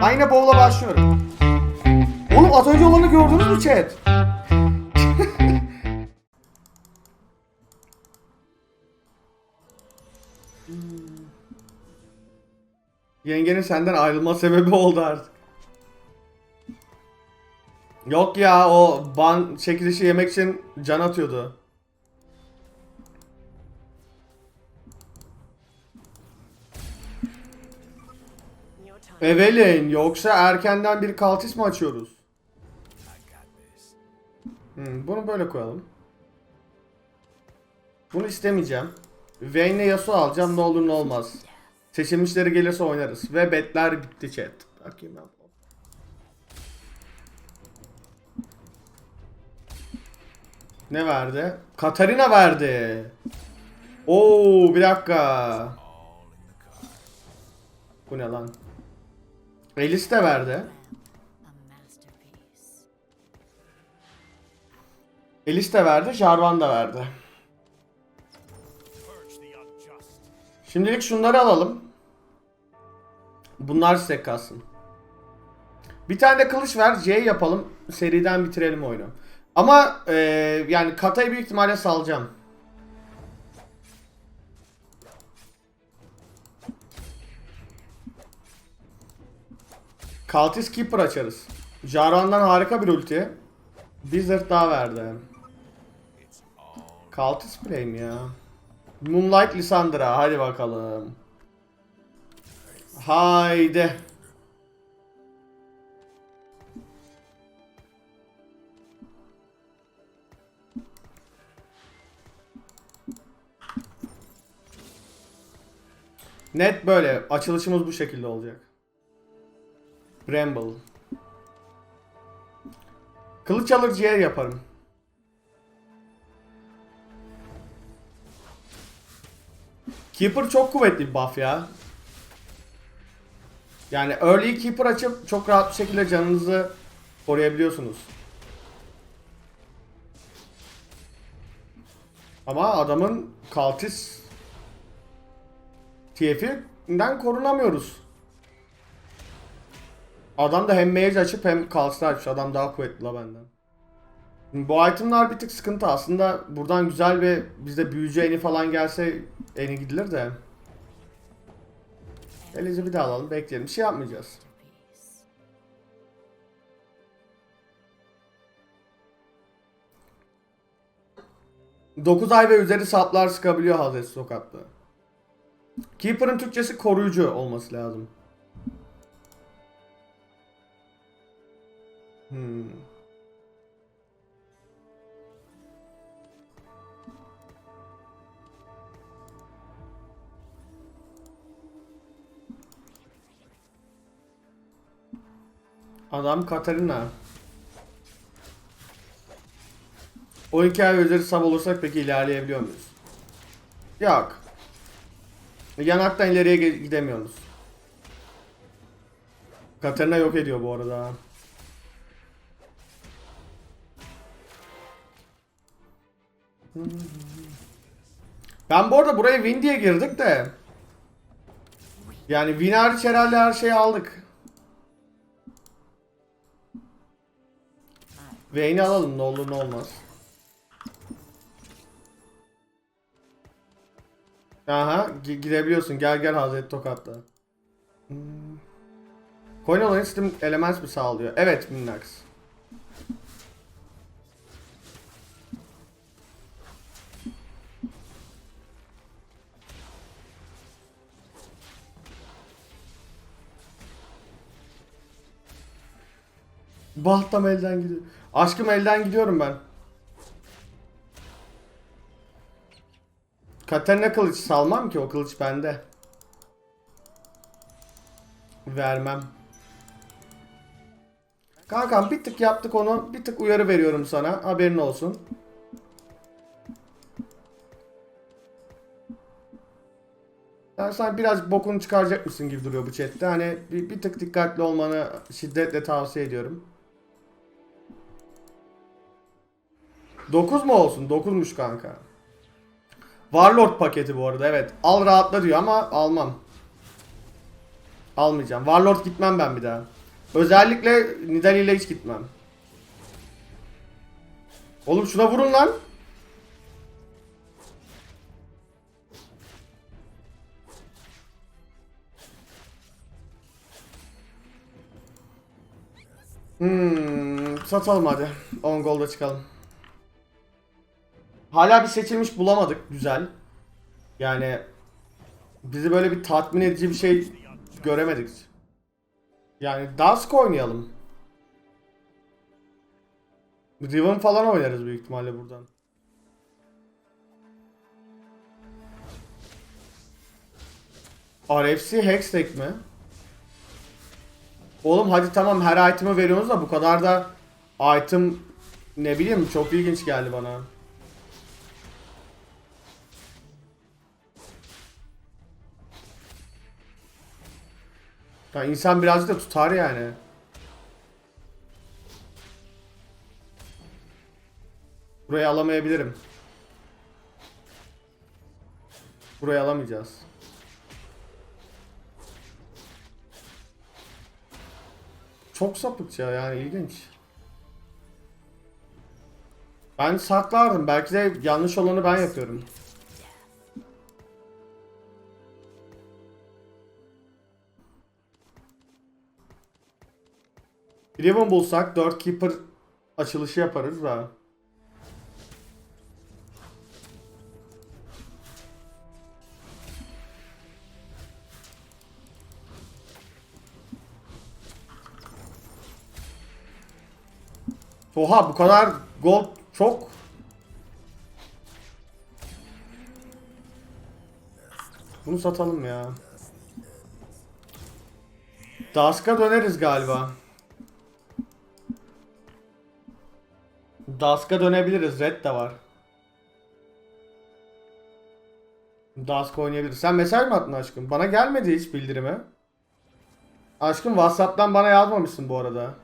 Yine bowl'a başlıyorum. Oğlum az önce olanı gördünüz mü chat? Yengenin senden ayrılma sebebi oldu artık. Yok ya o ban çekilişi yemek için can atıyordu. Evelyn yoksa erkenden bir kaltis mi açıyoruz? Hmm, bunu böyle koyalım. Bunu istemeyeceğim. Vayne'le Yasuo alacağım ne olur ne olmaz. Seçilmişleri gelirse oynarız. Ve betler bitti chat. Bakayım ben. Ne verdi? Katarina verdi. Oo bir dakika. Bu ne lan? Elis de verdi. A masterpiece. Elis de verdi, Jarvan da verdi. Şimdilik şunları alalım. Bunlar stack kalsın. Bir tane de kılıç ver, C yapalım. Seriden bitirelim oyunu. Ama eee, yani Kata'yı büyük ihtimalle salacağım. Kaltis Keeper açarız. Jarvan'dan harika bir ulti. Bir zırh daha verdi. Kaltis mi ya? Moonlight Lissandra hadi bakalım. Haydi. Net böyle. Açılışımız bu şekilde olacak. Bramble. Kılıç alır ciğer yaparım. Keeper çok kuvvetli bir buff ya. Yani early keeper açıp çok rahat bir şekilde canınızı koruyabiliyorsunuz. Ama adamın Kaltis TF'inden korunamıyoruz. Adam da hem mage açıp hem Kaltis açmış. Adam daha kuvvetli la benden. Bu itemlar bir tık sıkıntı aslında. Buradan güzel ve bizde büyücü eni falan gelse eni gidilir de. Elizi bir daha alalım bekleyelim. Bir şey yapmayacağız. 9 ay ve üzeri saplar sıkabiliyor Hazreti Sokak'ta. Keeper'ın Türkçesi koruyucu olması lazım. Hmm. Adam Katarina. O hikaye üzeri sab olursak peki ilerleyebiliyor muyuz? Yok. Yanaktan ileriye gidemiyoruz. Katarina yok ediyor bu arada. Ben bu arada buraya win diye girdik de. Yani win hariç herhalde her şeyi aldık. Vayne'i alalım ne olur ne olmaz. Aha gi- gidebiliyorsun gel gel Hazreti Tokat'ta. Hmm. Coin olayı Steam Elements mi sağlıyor? Evet Minnax. Bahtam elden gidiyor. Aşkım elden gidiyorum ben. Katarina kılıç salmam ki o kılıç bende. Vermem. Kankam bir tık yaptık onu. Bir tık uyarı veriyorum sana. Haberin olsun. Yani sen biraz bokunu çıkaracak mısın gibi duruyor bu chatte. Hani bir, bir tık dikkatli olmanı şiddetle tavsiye ediyorum. 9 mu olsun? 9'muş kanka. Warlord paketi bu arada evet. Al rahatla diyor ama almam. Almayacağım. Warlord gitmem ben bir daha. Özellikle Nidali ile hiç gitmem. Oğlum şuna vurun lan. Hmm, satalım hadi. 10 golda çıkalım. Hala bir seçilmiş bulamadık. Güzel. Yani bizi böyle bir tatmin edici bir şey göremedik. Yani Dusk oynayalım. Riven falan oynarız büyük ihtimalle buradan. RFC Hextech mi? Oğlum hadi tamam her item'ı veriyorsunuz da bu kadar da item ne bileyim çok ilginç geldi bana. Ya insan birazcık da tutar yani. Burayı alamayabilirim. Burayı alamayacağız. Çok sapıkça yani ilginç. Ben saklardım. Belki de yanlış olanı ben yapıyorum. Riven bulsak 4 keeper açılışı yaparız da. Oha bu kadar gold çok. Bunu satalım ya. Dusk'a döneriz galiba. Dusk'a dönebiliriz. Red de var. Dusk oynayabiliriz. Sen mesaj mı attın aşkım? Bana gelmedi hiç bildirimi. Aşkım Whatsapp'tan bana yazmamışsın bu arada.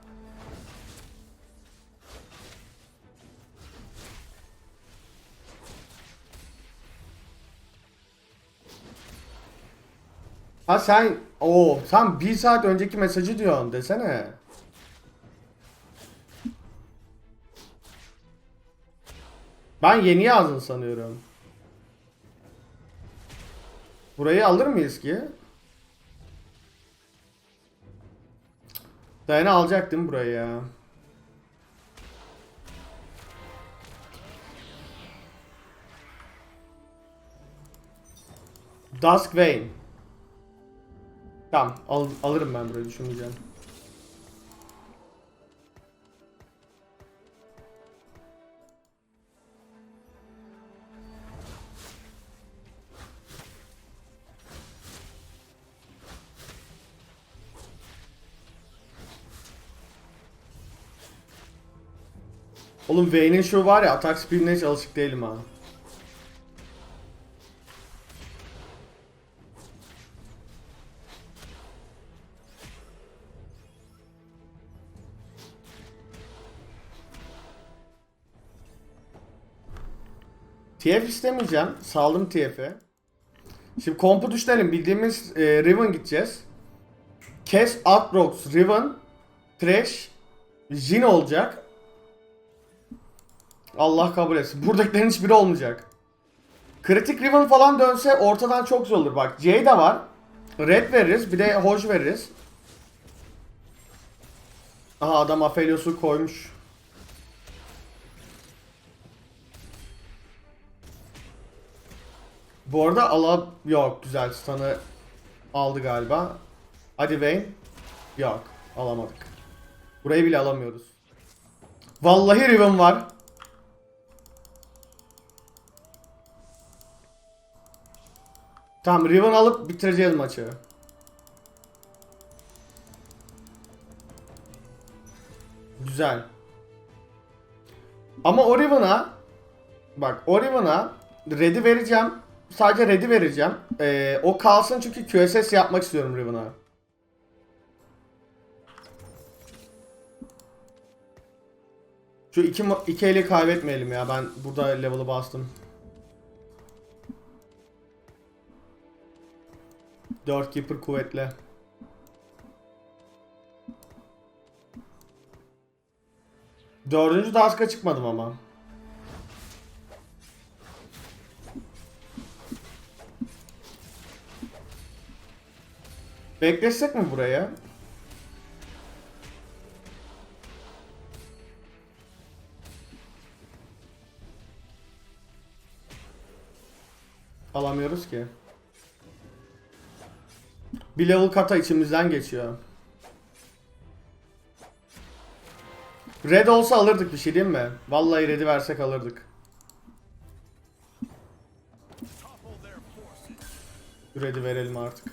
Ha sen o sen bir saat önceki mesajı diyorsun desene. Ben yeni yazdın sanıyorum. Burayı alır mıyız ki? Dayana alacaktım burayı ya. Dusk Vayne. Tamam al, alırım ben burayı düşünmeyeceğim. Oğlum Vayne'in şu var ya atak speedine hiç alışık değilim ha. TF istemeyeceğim. Saldım TF'e. Şimdi kompu düşünelim. Bildiğimiz e, Riven gideceğiz. Kes, Atrox, Riven, Thresh, Jin olacak. Allah kabul etsin. Buradakilerin hiçbiri olmayacak. Kritik Riven falan dönse ortadan çok zor olur. Bak J de var. Red veririz. Bir de Hoj veririz. Aha adam Aphelios'u koymuş. Bu arada ala yok güzel stun'ı aldı galiba. Hadi Vayne. Yok alamadık. Burayı bile alamıyoruz. Vallahi Riven var. Tamam Riven alıp bitireceğiz maçı. Güzel. Ama o Riven'a bak o Riven'a Red'i vereceğim. Sadece Red'i vereceğim. Ee, o kalsın çünkü QSS yapmak istiyorum Riven'a. Şu iki, iki eli kaybetmeyelim ya. Ben burada level'ı bastım. 4 Keeper kuvvetle. Dördüncü task'a çıkmadım ama. Beklesek mi buraya? Alamıyoruz ki. Bir level kata içimizden geçiyor. Red olsa alırdık bir şey değil mi? Vallahi red'i versek alırdık. Red'i verelim artık.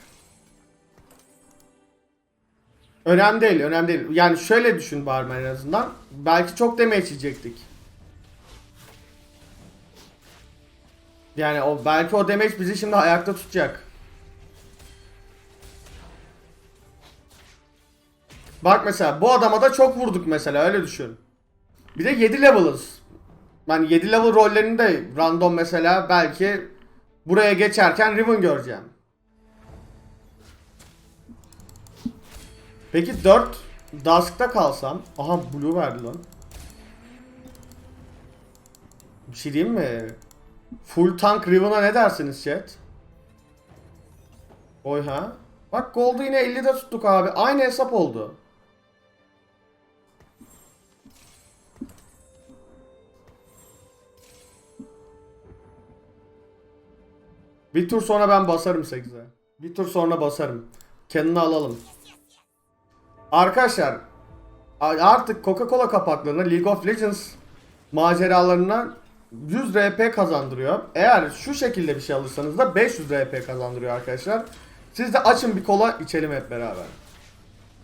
Önemli değil, önemli değil. Yani şöyle düşün Barman en azından. Belki çok damage yiyecektik. Yani o belki o damage bizi şimdi ayakta tutacak. Bak mesela bu adama da çok vurduk mesela öyle düşün. Bir de 7 level'ız. Yani 7 level rollerini de random mesela belki buraya geçerken Riven göreceğim. Peki 4 Dusk'ta kalsam. Aha Blue verdi lan. Bir şey diyeyim mi? Full tank Riven'a ne dersiniz chat? Oy ha. Bak Gold'u yine 50'de tuttuk abi. Aynı hesap oldu. Bir tur sonra ben basarım 8'e. Bir tur sonra basarım. Kendini alalım. Arkadaşlar artık Coca-Cola kapaklarına League of Legends maceralarına 100 RP kazandırıyor. Eğer şu şekilde bir şey alırsanız da 500 RP kazandırıyor arkadaşlar. Siz de açın bir kola içelim hep beraber.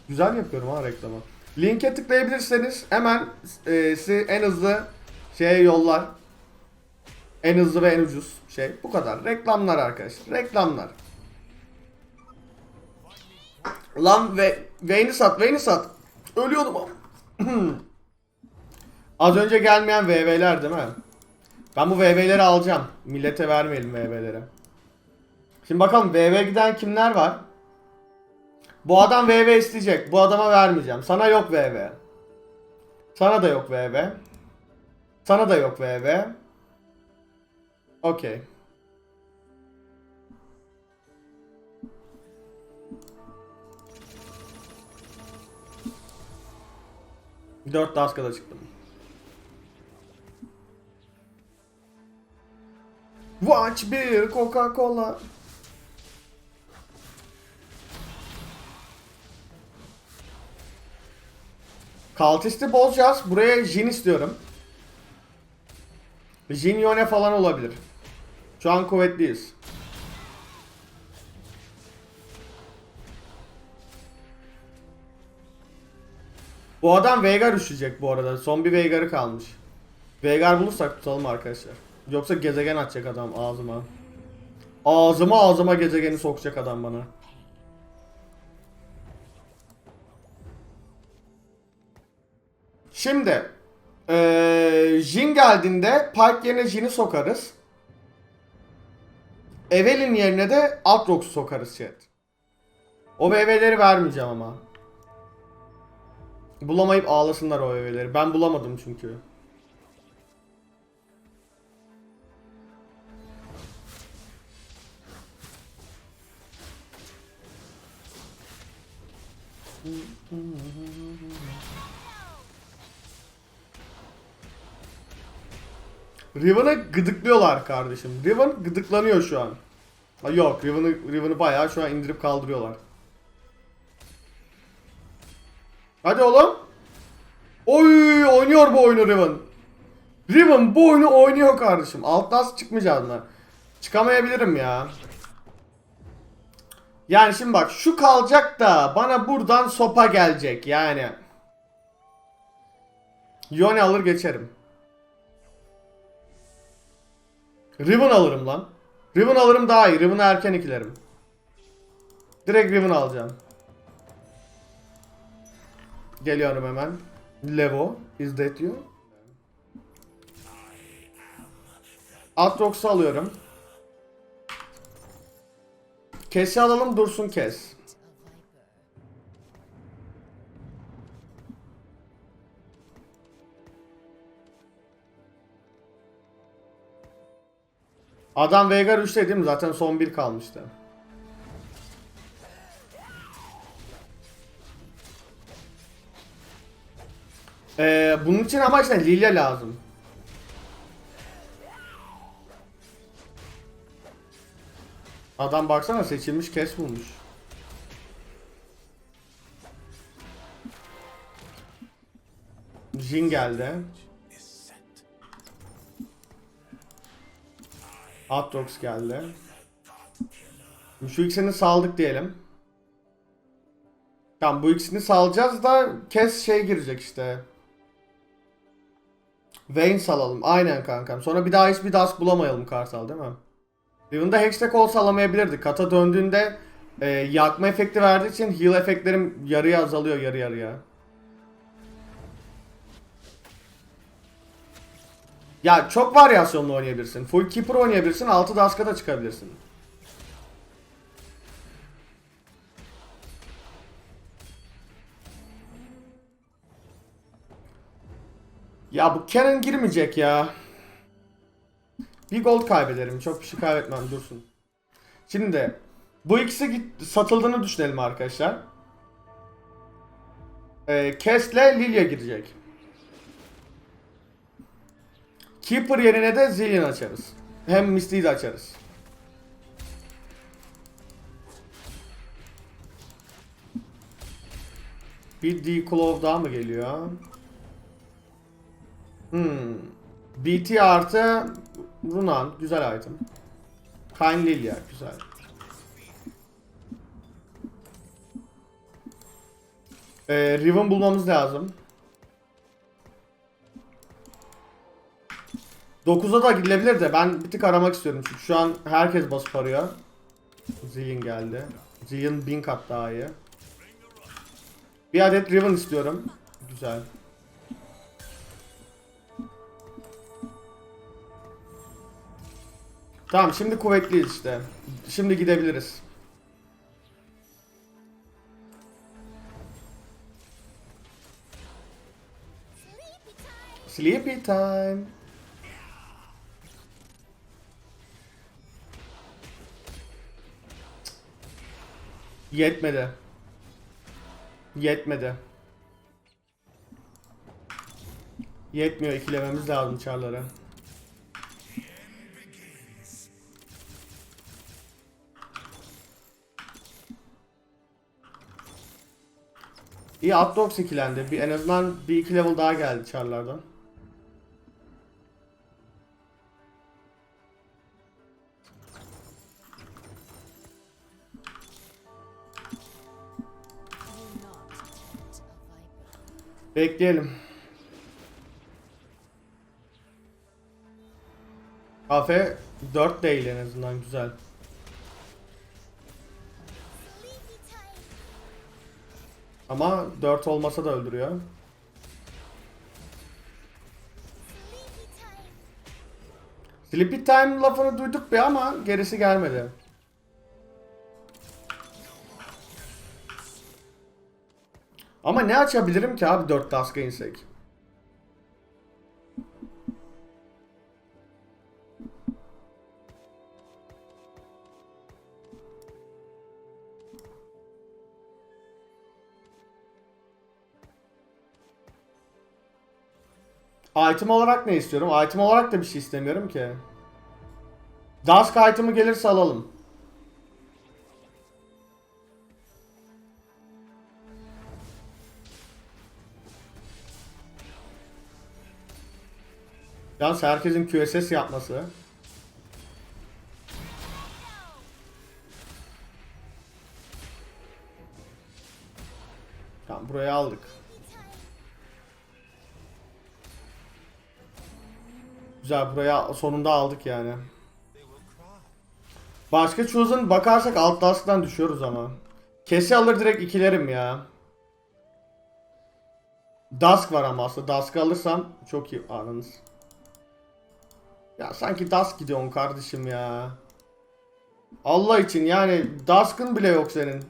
Güzel yapıyorum ha reklamı. Linke tıklayabilirseniz hemen e, sizi en hızlı şeye yollar. En hızlı ve en ucuz şey. Bu kadar. Reklamlar arkadaşlar. Reklamlar. Lan ve Vayne'i sat, Vayne'i sat. Ölüyordum. Az önce gelmeyen VV'ler değil mi? Ben bu VV'leri alacağım. Millete vermeyelim VV'leri. Şimdi bakalım VV giden kimler var? Bu adam VV isteyecek. Bu adama vermeyeceğim. Sana yok VV. Sana da yok VV. Sana da yok VV. Okey. Dört Daska'da çıktım. Watch bir Coca-Cola. Kaltisti bozacağız. Buraya Jin istiyorum. Jin Yone falan olabilir. Şu an kuvvetliyiz. Bu adam Veigar üşüyecek bu arada. Son bir Veigar'ı kalmış. Veigar bulursak tutalım arkadaşlar. Yoksa gezegen atacak adam ağzıma. Ağzıma ağzıma gezegeni sokacak adam bana. Şimdi eee Jin geldiğinde Pike yerine Jin'i sokarız. Evelyn yerine de Aatrox'u sokarız chat. O BV'leri vermeyeceğim ama. Bulamayıp ağlasınlar o BV'leri. Ben bulamadım çünkü. Riven'ı gıdıklıyorlar kardeşim. Riven gıdıklanıyor şu an. Ha yok Riven'ı Riven'ı bayağı şu an indirip kaldırıyorlar. Hadi oğlum. Oy oynuyor bu oyunu Riven. Riven bu oyunu oynuyor kardeşim. Alttan çıkmayacağız mı? Çıkamayabilirim ya. Yani şimdi bak şu kalacak da bana buradan sopa gelecek yani. Yone alır geçerim. Riven alırım lan. Riven alırım daha iyi. Riven'ı erken ikilerim. Direkt Riven alacağım. Geliyorum hemen. Levo. Is that you? Atrox'u alıyorum. Kes'i alalım dursun kes. Adam Veigar 3'te değil mi? Zaten son bir kalmıştı. Ee, bunun için ama işte Lilia lazım. Adam baksana seçilmiş kes bulmuş. Jin geldi. Atrox geldi. Şu ikisini saldık diyelim. Tamam bu ikisini salacağız da kes şey girecek işte. Vayne salalım. Aynen kankam. Sonra bir daha hiçbir Dusk bulamayalım Kartal değil mi? Riven'da Hextech olsa alamayabilirdik. Kata döndüğünde e, yakma efekti verdiği için heal efektlerim yarıya azalıyor yarı yarıya. Ya çok varyasyonlu oynayabilirsin. Full Keeper oynayabilirsin. 6 Dusk'a da çıkabilirsin. Ya bu Canon girmeyecek ya. Bir gold kaybederim. Çok bir şey kaybetmem dursun. Şimdi bu ikisi satıldığını düşünelim arkadaşlar. Ee, Kes'le Lilia girecek. Keeper yerine de Zillion açarız. Hem Misty'yi de açarız. Bir D-Claw daha mı geliyor? Hmm. BT artı Runan. Güzel item. Kain Lilia. Güzel. Ee, Riven bulmamız lazım. 9'a da gidilebilir de ben bir tık aramak istiyorum çünkü şu an herkes basıp arıyor. Zillion geldi. Zillion 1000 kat daha iyi. Bir adet Riven istiyorum. Güzel. Tamam şimdi kuvvetliyiz işte. Şimdi gidebiliriz. Sleepy time. Yetmedi. Yetmedi. Yetmiyor ikilememiz lazım çarları. İyi Atdox ikilendi. Bir, en azından bir iki level daha geldi çarlardan. Bekleyelim. Kafe 4 değil en azından güzel. Ama 4 olmasa da öldürüyor. Sleepy time lafını duyduk bir ama gerisi gelmedi. Ama ne açabilirim ki abi 4 task'a insek? Item olarak ne istiyorum? Item olarak da bir şey istemiyorum ki. Dusk item'ı gelirse alalım. Yalnız herkesin QSS yapması. Tamam burayı aldık. Güzel buraya sonunda aldık yani. Başka Chosen bakarsak alt task'tan düşüyoruz ama. Kesi alır direkt ikilerim ya. Dusk var ama aslında Dusk alırsam çok iyi anınız. Ya sanki Dusk gidiyorsun kardeşim ya. Allah için yani Dusk'ın bile yok senin.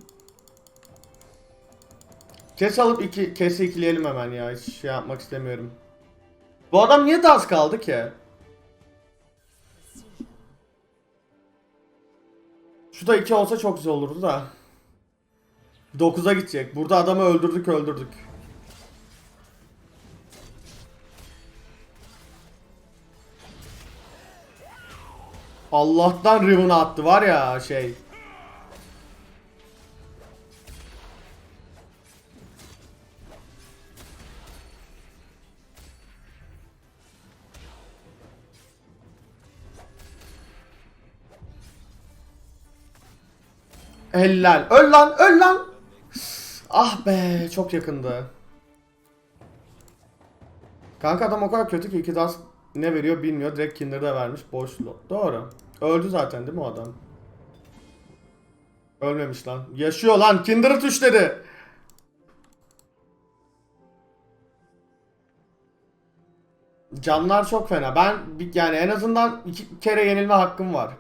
Kes alıp iki, kesi ikileyelim hemen ya. Hiç şey yapmak istemiyorum. Bu adam niye Dusk aldı ki? Şu da 2 olsa çok güzel olurdu da. 9'a gidecek. Burada adamı öldürdük öldürdük. Allah'tan Riven'ı attı var ya şey. Helal. Öl lan, öl lan. Ah be, çok yakındı. Kanka adam o kadar kötü ki iki das ne veriyor bilmiyor. Direkt Kinder'da vermiş. Boş slot. Doğru. Öldü zaten değil mi o adam? Ölmemiş lan. Yaşıyor lan. Kinder'ı tuşladı. Canlar çok fena. Ben yani en azından iki kere yenilme hakkım var.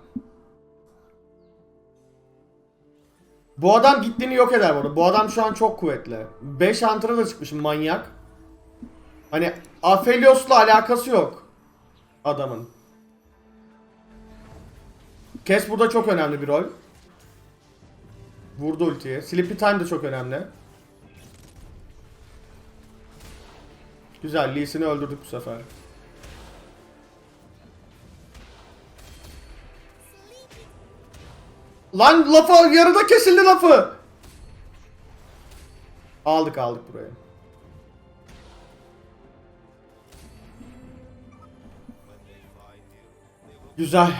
Bu adam gittiğini yok eder bu arada. Bu adam şu an çok kuvvetli. 5 Hunter'a da çıkmış manyak. Hani Aphelios'la alakası yok adamın. Kes burada çok önemli bir rol. Vurdu ultiyi. Sleepy Time de çok önemli. Güzel, Lee Sin'i öldürdük bu sefer. Lan lafa yarıda kesildi lafı. Aldık aldık burayı. Güzel.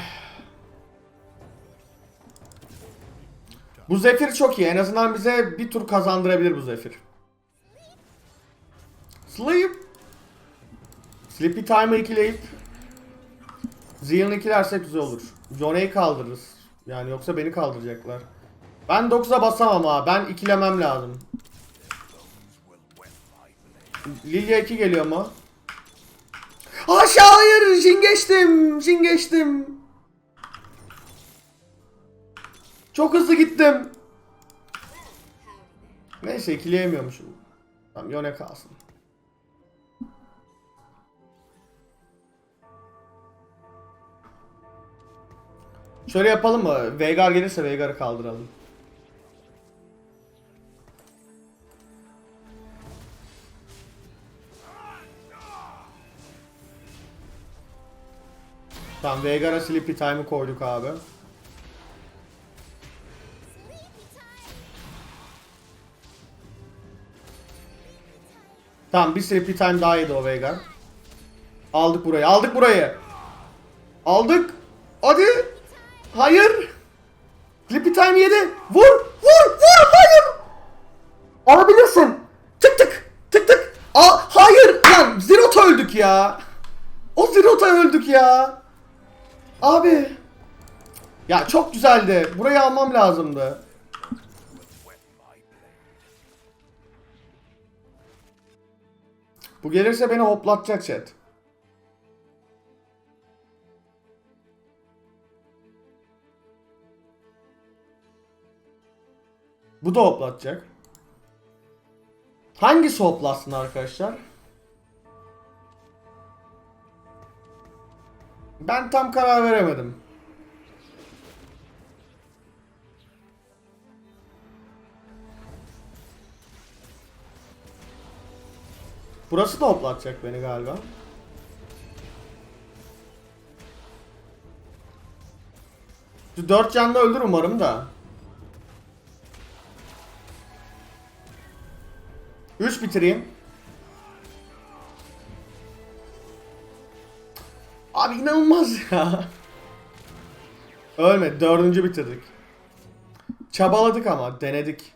Bu Zephyr çok iyi. En azından bize bir tur kazandırabilir bu Zephyr. Sleep. Sleepy Time'ı ikileyip Zion'u ikilersek güzel olur. Johnny'yi kaldırırız. Yani yoksa beni kaldıracaklar. Ben 9'a basamam ha. Ben ikilemem lazım. Lilia 2 geliyor mu? Aşağı hayır. Jin geçtim. Jin geçtim. Çok hızlı gittim. Neyse ikileyemiyormuşum. Tamam Yone kalsın. Şöyle yapalım mı? Veigar gelirse Veigar'ı kaldıralım. Tamam Veigar'a Sleepy Time'ı koyduk abi. Tamam bir Sleepy Time daha yedi o Veigar. Aldık burayı aldık burayı. Aldık. Hadi. Hayır. Sleepy Time yedi. Vur vur vur hayır. Alabilirsin. Tık tık tık tık. Al hayır lan Zirota öldük ya. O Zirota öldük ya. Abi. Ya çok güzeldi. Burayı almam lazımdı. Bu gelirse beni hoplatacak chat. Bu da hoplatacak. Hangisi hoplatsın arkadaşlar? Ben tam karar veremedim. Burası da hoplatacak beni galiba. Şu dört canlı öldür umarım da. 3 bitireyim. Abi inanılmaz ya. Ölmedi. Dördüncü bitirdik. Çabaladık ama. Denedik.